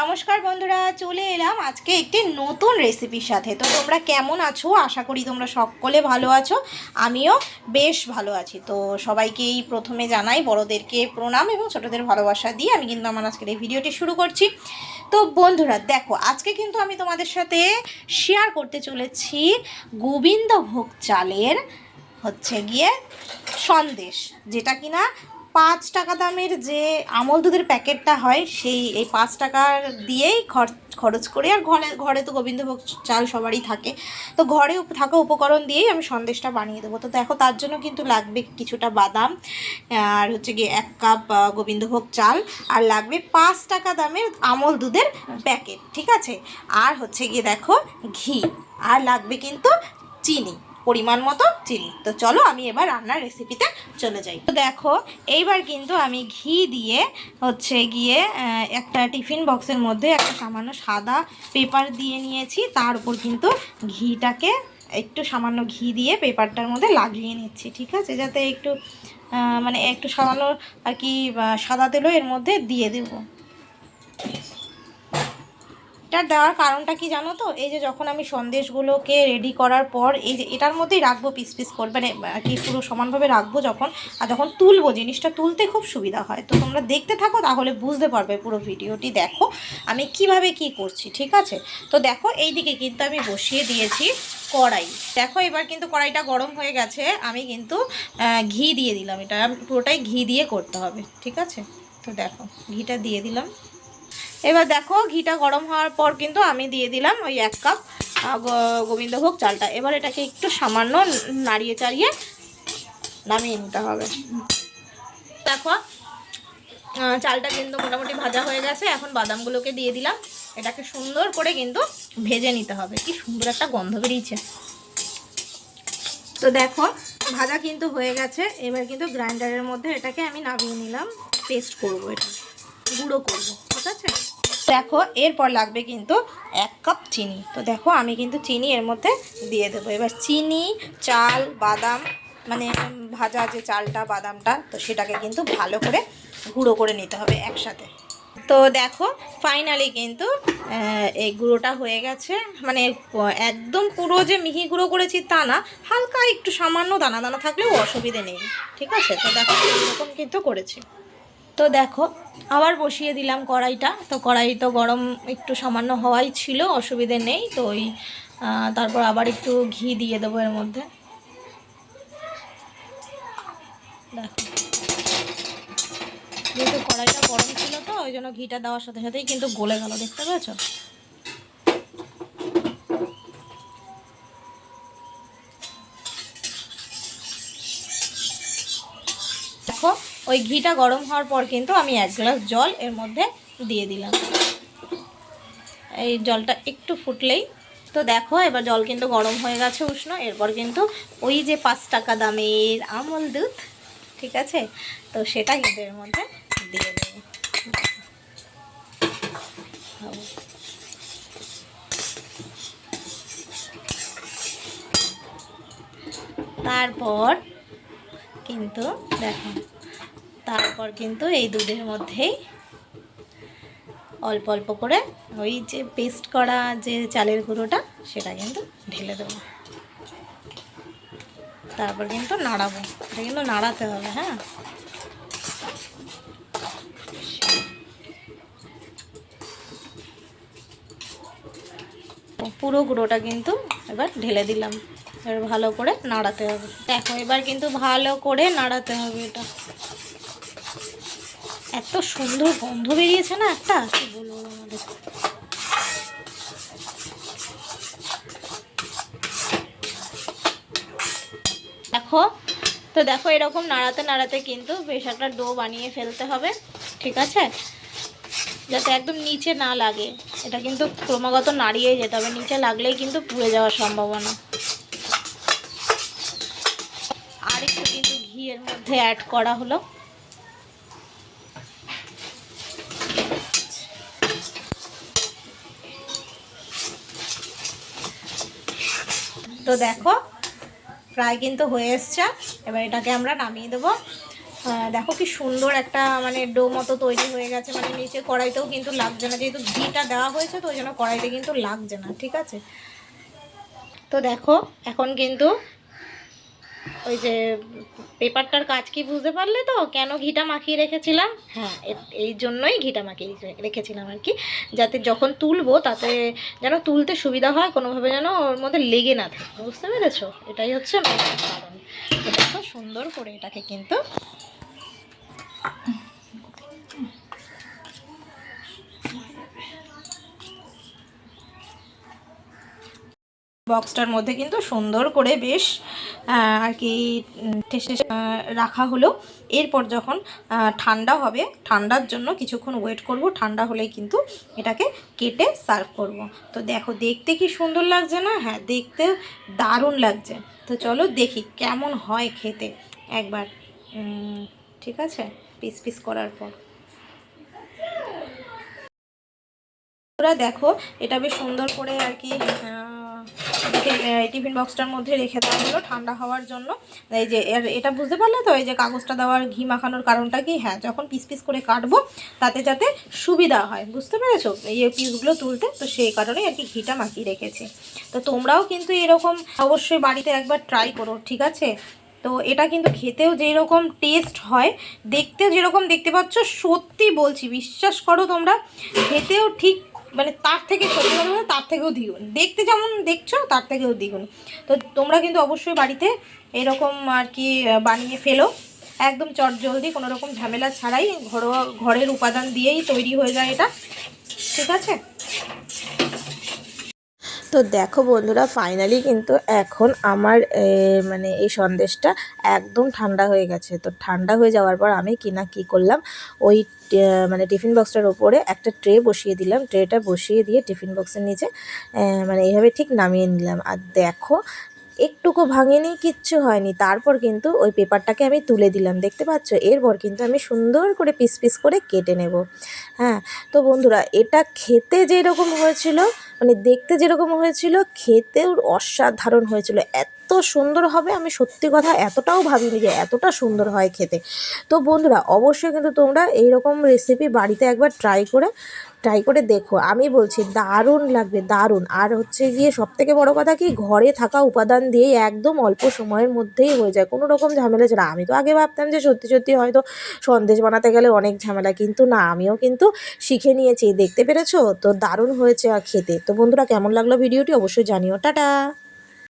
নমস্কার বন্ধুরা, চলে এলাম আজকে একটি নতুন রেসিপির সাথে। তো তোমরা কেমন আছো? আশা করি তোমরা সকলে ভালো আছো। আমিও বেশ ভালো আছি। তো সবাইকেই প্রথমে জানাই, বড়দেরকে প্রণাম এবং ছোটোদের ভালোবাসা দিয়ে আমি কিন্তু আমার আজকের এই ভিডিওটি শুরু করছি। তো বন্ধুরা, দেখো, আজকে কিন্তু আমি তোমাদের সাথে শেয়ার করতে চলেছি গোবিন্দভোগ চালের হচ্ছে গিয়ে সন্দেশ, যেটা কিনা পাঁচ টাকা দামের যে আমল দুধের প্যাকেটটা হয়, সেই এই পাঁচ টাকার দিয়েই খর- খরচ করে। আর ঘরে ঘরে তো গোবিন্দভোগ চাল সবারই থাকে। তো ঘরে থাকা উপকরণ দিয়েই আমি সন্দেশটা বানিয়ে দেবো। তো দেখো, তার জন্য কিন্তু লাগবে কিছুটা বাদাম, আর হচ্ছে গিয়ে এক কাপ গোবিন্দভোগ চাল, আর লাগবে পাঁচ টাকা দামের আমল দুধের প্যাকেট, ঠিক আছে? আর হচ্ছে গিয়ে দেখো ঘি, আর লাগবে কিন্তু চিনি। পরিমাণ মতো চিনি। তো চলো আমি এবার রান্নার রেসিপিতে চলে যাই। তো দেখো, এইবার কিন্তু আমি ঘি দিয়ে হচ্ছে গিয়ে একটা টিফিন বক্সের মধ্যে একটা সামান্য সাদা পেপার দিয়ে নিয়েছি। তার উপর কিন্তু ঘিটাকে একটু সামান্য ঘি দিয়ে পেপারটার মধ্যে লাগিয়ে নিচ্ছি, ঠিক আছে? যাতে একটু মানে একটু সামান্য আর কি সাদা তেলও এর মধ্যে দিয়ে দেবো। এটা দেওয়ার কারণটা কি জানো তো? এই যে যখন আমি সন্দেশগুলোকে রেডি করার পর এই যে এটার মধ্যেই রাখব পিস পিস করে মানে আর কি পুরো সমানভাবে রাখব যখন, আর যখন তুলবো, জিনিসটা তুলতে খুব সুবিধা হয়। তো তোমরা দেখতে থাকো, তাহলে বুঝতে পারবে পুরো ভিডিওটি। দেখো আমি কীভাবে কি করছি, ঠিক আছে? তো দেখো এই দিকে কিন্তু আমি বসিয়ে দিয়েছি কড়াই। দেখো, এবার কিন্তু কড়াইটা গরম হয়ে গেছে, আমি কিন্তু ঘি দিয়ে দিলাম। এটা পুরোটাই ঘি দিয়ে করতে হবে, ঠিক আছে? তো দেখো, ঘিটা দিয়ে দিলাম। এবার দেখো, ঘিটা গরম হওয়ার পর কিন্তু আমি দিয়ে দিলাম ওই এক কাপ গোবিন্দভোগ চালটা। এবার এটাকে একটু সামান্য নাড়িয়ে চাড়িয়ে নামিয়ে নিতে হবে। দেখো চালটা কিন্তু মোটামুটি ভাজা হয়ে গেছে। এখন বাদামগুলোকে দিয়ে দিলাম। এটাকে সুন্দর করে কিন্তু ভেজে নিতে হবে। কি সুন্দর একটা গন্ধ বেরিয়েছে। তো দেখো, ভাজা কিন্তু হয়ে গেছে। এবার কিন্তু গ্রাইন্ডারের মধ্যে এটাকে আমি নামিয়ে নিলাম। পেস্ট করব এটা। গুঁড়ো করব, ঠিক আছে? দেখো, এরপর লাগবে কিন্তু এক কাপ চিনি। তো দেখো, আমি কিন্তু চিনি এর মধ্যে দিয়ে দেবো। এবার চিনি, চাল, বাদাম মানে ভাজা যে চালটা, বাদামটা, তো সেটাকে কিন্তু ভালো করে গুঁড়ো করে নিতে হবে একসাথে। তো দেখো ফাইনালি কিন্তু এই গুঁড়োটা হয়ে গেছে। মানে একদম পুরো যে মিহি গুঁড়ো করেছি তা না, হালকা একটু সামান্য দানা দানা থাকলেও অসুবিধে নেই, ঠিক আছে? তো দেখো এরকম কিন্তু করেছি। তো দেখো, আবার বসিয়ে দিলাম কড়াইটা। তো কড়াই তো গরম একটু সামান্য হওয়াই ছিল, অসুবিধে নেই। তো ওই তারপর আবার একটু ঘি দিয়ে দেবো এর মধ্যে। দেখো। যেহেতু কড়াইটা গরম ছিল তো, ওই জন্য ঘিটা দেওয়ার সাথে সাথেই কিন্তু গলে গেল, দেখতে পেয়েছ দেখো ওই ঘিটা গরম হওয়ার পর কিন্তু আমি এক গ্লাস জল এর মধ্যে দিয়ে দিলাম। এই জলটা একটু ফুটলেই। তো দেখো, এবার জল কিন্তু গরম হয়ে গেছে উষ্ণ। এরপর কিন্তু ওই যে পাঁচ টাকা দামের আমল দুধ, ঠিক আছে? তো সেটা কিন্তু এর মধ্যে দিয়ে দেবো। তারপর কিন্তু দেখো তারপর কিন্তু এই দুধের মধ্যেই অল্প অল্প করে ওই যে পেস্ট করা যে চালের গুঁড়োটা, সেটা কিন্তু ঢেলে দেবো। তারপর কিন্তু নাড়াবো। এটা কিন্তু নাড়াতে হবে হ্যাঁ? পুরো গুঁড়োটা কিন্তু এবার ঢেলে দিলাম। এবার ভালো করে নাড়াতে হবে। দেখো, এবার কিন্তু ভালো করে নাড়াতে হবে এটা। এত সুন্দর গন্ধ বেরিয়েছে না একটা? কি বলব আমাদের দেখো, তো দেখো এরকম নাড়াতে নাড়াতে কিন্তু বেশ একটা ডো বানিয়ে ফেলতে হবে, ঠিক আছে? যাতে একদম নিচে না লাগে। এটা কিন্তু ক্রমাগত নাড়িয়ে যেতে হবে, নিচে লাগলেই কিন্তু পুড়ে যাওয়ার সম্ভাবনা। আর একটু কিন্তু ঘি এর মধ্যে অ্যাড করা হলো। তো দেখো প্রায় কিন্তু হয়ে এসছে। এবার এটাকে আমরা নামিয়ে দেবো। দেখো কি সুন্দর একটা মানে ডো মতো তৈরি হয়ে গেছে। মানে নিচে কড়াইতেও কিন্তু লাগছে না। যেহেতু ঘিটা দেওয়া হয়েছে, তো ওই জন্য কড়াইতে কিন্তু লাগছে না, ঠিক আছে? তো দেখো, এখন কিন্তু ওই যে পেপারটার কাজ কি বুঝতে পারলে তো? কেন ঘিটা মাখিয়ে রেখেছিলাম? হ্যাঁ। এই জন্যই ঘিটা মাখিয়ে রেখেছিলাম আর কি। যাতে যখন তুলবো তাতে যেন তুলতে সুবিধা হয় কোনোভাবে যেন ওর মধ্যে লেগে না থাকে। বুঝতে পেরেছ? এটাই হচ্ছে কারণ। সুন্দর করে এটাকে কিন্তু বক্সটার মধ্যে কিন্তু সুন্দর করে বেশ আর কি ঠেসে রাখা হলো। এরপর যখন ঠান্ডা হবে, ঠান্ডার জন্য কিছুক্ষণ ওয়েট করব। ঠান্ডা হলেই কিন্তু এটাকে কেটে সার্ভ করব। তো দেখো, দেখতে কি সুন্দর লাগছে না? হ্যাঁ দেখতে দারুণ লাগছে। তো চলো দেখি কেমন হয় খেতে। একবার ঠিক আছে? পিস পিস করার পর। দেখো, এটা বেশ সুন্দর করে আর কি টিফিন বক্সটার মধ্যে রেখে দেওয়া হলো ঠান্ডা হওয়ার জন্য। এই যে এটা বুঝতে পারলে তো, এই যে কাগজটা দেওয়ার, ঘি মাখানোর কারণটা কি? হ্যাঁ যখন পিস পিস করে কাটবো, তাতে যাতে সুবিধা হয়। বুঝতে পেরেছ? এই পিসগুলো তুলতে, তো সেই কারণেই আর কি ঘিটা মাখিয়ে রেখেছি। তো তোমরাও কিন্তু এরকম অবশ্যই বাড়িতে একবার ট্রাই করো, ঠিক আছে? তো এটা কিন্তু খেতেও যেই রকম টেস্ট হয়, দেখতেও যেরকম দেখতে পাচ্ছ, সত্যি বলছি, বিশ্বাস করো তোমরা, খেতেও ঠিক মানে তার থেকে সত্যি কথা বলতে তার থেকেও দ্বিগুণ। দেখতে যেমন দেখছ, তার থেকেও দ্বিগুণ। তো তোমরা কিন্তু অবশ্যই বাড়িতে এরকম আর কি বানিয়ে ফেলো। একদম চটজলদি কোনো রকম ঝামেলা ছাড়াই ঘরোয়া, ঘরের উপাদান দিয়েই তৈরি হয়ে যায় এটা। ঠিক আছে? তো দেখো বন্ধুরা ফাইনালি কিন্তু এখন আমার মানে এই সন্দেশটা একদম ঠান্ডা হয়ে গেছে। তো ঠান্ডা হয়ে যাওয়ার পর আমি কিনা কি করলাম, ওই মানে টিফিন বক্সটার ওপরে একটা ট্রে বসিয়ে দিলাম। ট্রেটা বসিয়ে দিয়ে টিফিন বক্সের নিচে মানে এইভাবে ঠিক নামিয়ে নিলাম। আর দেখো একটুকু ভাঙেনি, কিচ্ছু হয়নি। তারপর কিন্তু ওই পেপারটাকে আমি তুলে দিলাম। দেখতে পাচ্ছ? এরপর কিন্তু আমি সুন্দর করে পিস পিস করে কেটে নেব। হ্যাঁ তো বন্ধুরা, এটা খেতে যেরকম হয়েছিল মানে দেখতে যেরকম হয়েছিল, খেতেও অসাধারণ হয়েছিল। এত সুন্দর হবে, আমি সত্যি কথা এতটাও ভাবিনি যে এতটা সুন্দর হয় খেতে। তো বন্ধুরা, অবশ্যই কিন্তু তোমরা এইরকম রেসিপি বাড়িতে একবার ট্রাই করে ট্রাই করে দেখো। আমি বলছি, দারুণ লাগবে, দারুণ। আর হচ্ছে গিয়ে সব থেকে বড়ো কথা কি, ঘরে থাকা উপাদান দিয়ে একদম অল্প সময়ের মধ্যেই হয়ে যায়। কোনো রকম ঝামেলা ছাড়া। আমি তো আগে ভাবতাম যে সত্যি সত্যি হয়তো সন্দেশ বানাতে গেলে অনেক ঝামেলা, কিন্তু না, আমিও কিন্তু শিখে নিয়েছি। দেখতে পেরেছ? তো দারুণ হয়েছে আর খেতে। তো বন্ধুরা, কেমন লাগল ভিডিওটি? অবশ্যই জানিও। টাটা!